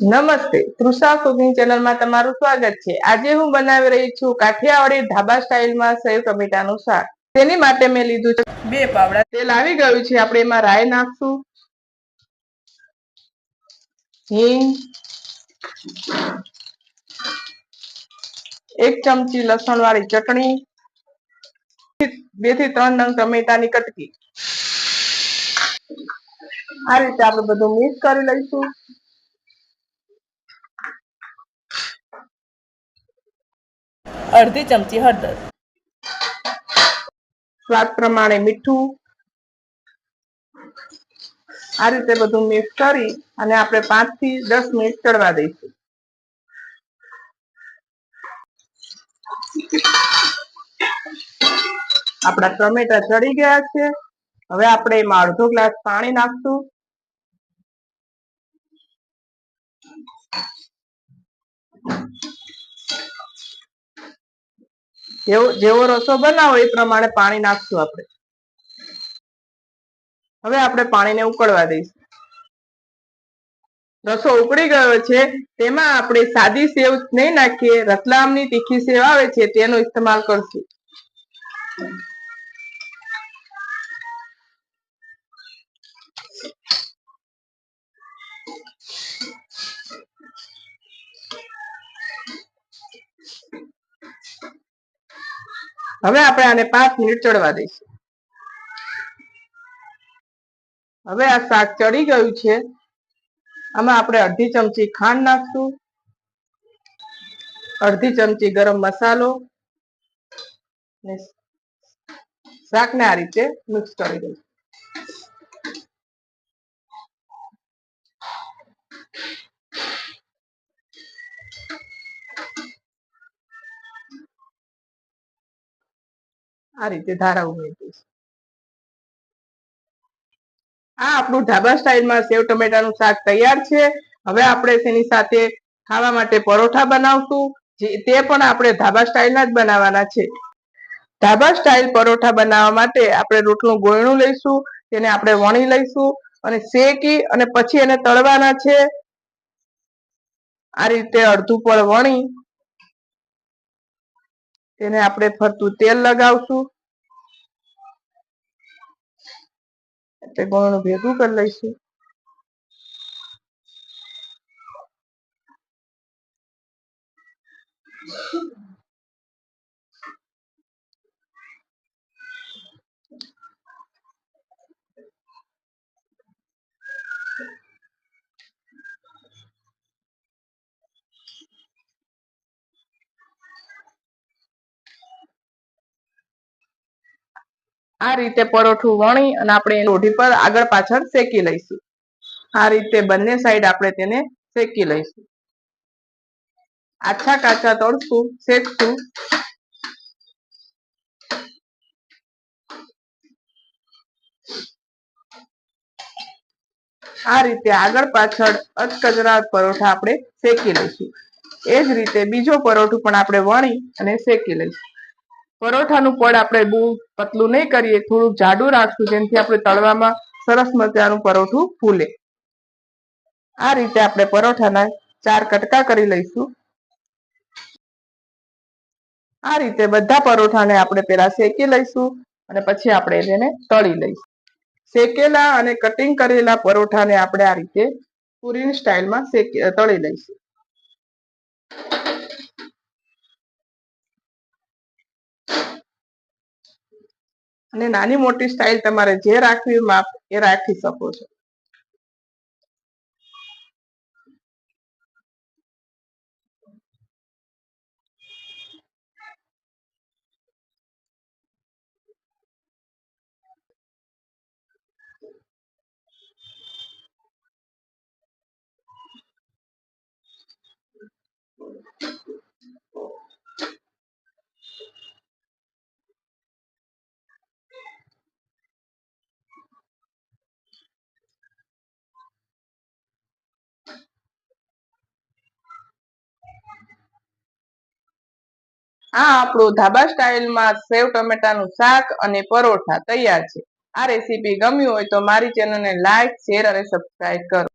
નમસ્તે. તૃષા કુકિંગ ચેનલમાં તમારું સ્વાગત છે. આજે હું બનાવી રહી છું કાઠિયાવાડી ઢાબા સ્ટાઇલમાં સેવ ટમેટાનું શાક. તેની માટે મેં લીધું છે બે પાવડા તેલ આવી ગયું છે. આપણે એમાં રાય નાખશું. હિંગ. એક ચમચી લસણ વાળી ચટણી. બેથી ત્રણ નંગ ટમેટાની કટકી. આ રીતે આપણે બધું મિક્સ કરી લઈશું. અડધી ચમચી હળદર. સ્વાદ પ્રમાણે મીઠું. આ રીતે બધું મિક્સ કરી અને આપણે પાંચથી દસ મિનિટ ચડવા દઈશું. આપણા ટમેટા ચડી ગયા છે. હવે આપણે એમાં અડધો ગ્લાસ પાણી નાખશું. જેવો જેવો રસો બનાવો એ પ્રમાણે પાણી નાખશું આપણે. હવે આપણે પાણીને ઉકળવા દઈશું. રસો ઉકળી ગયો છે, તેમાં આપણે સાદી સેવ નહીં નાખીએ, રતલામની તીખી સેવ આવે છે, તેનો ઇસ્તેમાલ કરશું. હવે આપણે આને પાંચ મિનિટ ચડવા દઈશું. હવે આ શાક ચડી ગયું છે. આમાં આપણે અડધી ચમચી ખાંડ નાખશું. અડધી ચમચી ગરમ મસાલો. શાકને આ રીતે મિક્સ કરી દઈશું. આ રીતે ધારા ઉમેરી આ આપણું ઢાબા સ્ટાઇલમાં સેવ ટમેટાનું શાક તૈયાર છે. હવે આપણે તેની સાથે ખાવા માટે પરોઠા બનાવશું. તે પણ આપણે ધાબા સ્ટાઇલના જ બનાવવાના છે. ધાબા સ્ટાઇલ પરોઠા બનાવવા માટે આપણે રોટલું ગોયણું લઈશું, તેને આપણે વણી લઈશું અને શેકી અને પછી એને તળવાના છે. આ રીતે અડધું પળ વણી તેને આપણે ફરતું તેલ લગાવશું. એટલે ગોળનું ભેગું કરી લઈશું. આ રીતે પરોઠું વણી અને આપણે લોઢી પર આગળ પાછળ શેકી લઈશું. આ રીતે બંને સાઈડ આપણે તેને શેકી લઈશું. આછા કાચા તળશું, શેકશું. આ રીતે આગળ પાછળ અચકજરા પરોઠા આપણે શેકી લઈશું. એ જ રીતે બીજો પરોઠું પણ આપણે વણી અને શેકી લઈશું. પરોઠાનું પડ આપણે બહુ પતલું નહીં કરીએ, થોડુંક જાડું રાખશું જેનાથી આપણે તળવામાં સરસ મજાનું પરોઠું ફૂલે. આ રીતે આપણે પરોઠાના ચાર કટકા કરી લઈશું. આ રીતે બધા પરોઠાને આપણે પેલા શેકી લઈશું અને પછી આપણે એને તળી લઈશું. શેકેલા અને કટિંગ કરેલા પરોઠાને આપણે આ રીતે પૂરીની સ્ટાઇલમાં શેકી, તળી લઈશું. અને નાની મોટી સ્ટાઇલ તમારે જે રાખવી માપ એ રાખી શકો છો. આ આપણું ધાબા સ્ટાઇલમાં સેવ ટમેટાનું શાક અને પરોઠા તૈયાર છે. આ રેસીપી ગમ્યું હોય તો મારી ચેનલને લાઇક શેર અને સબસ્ક્રાઇબ કરો.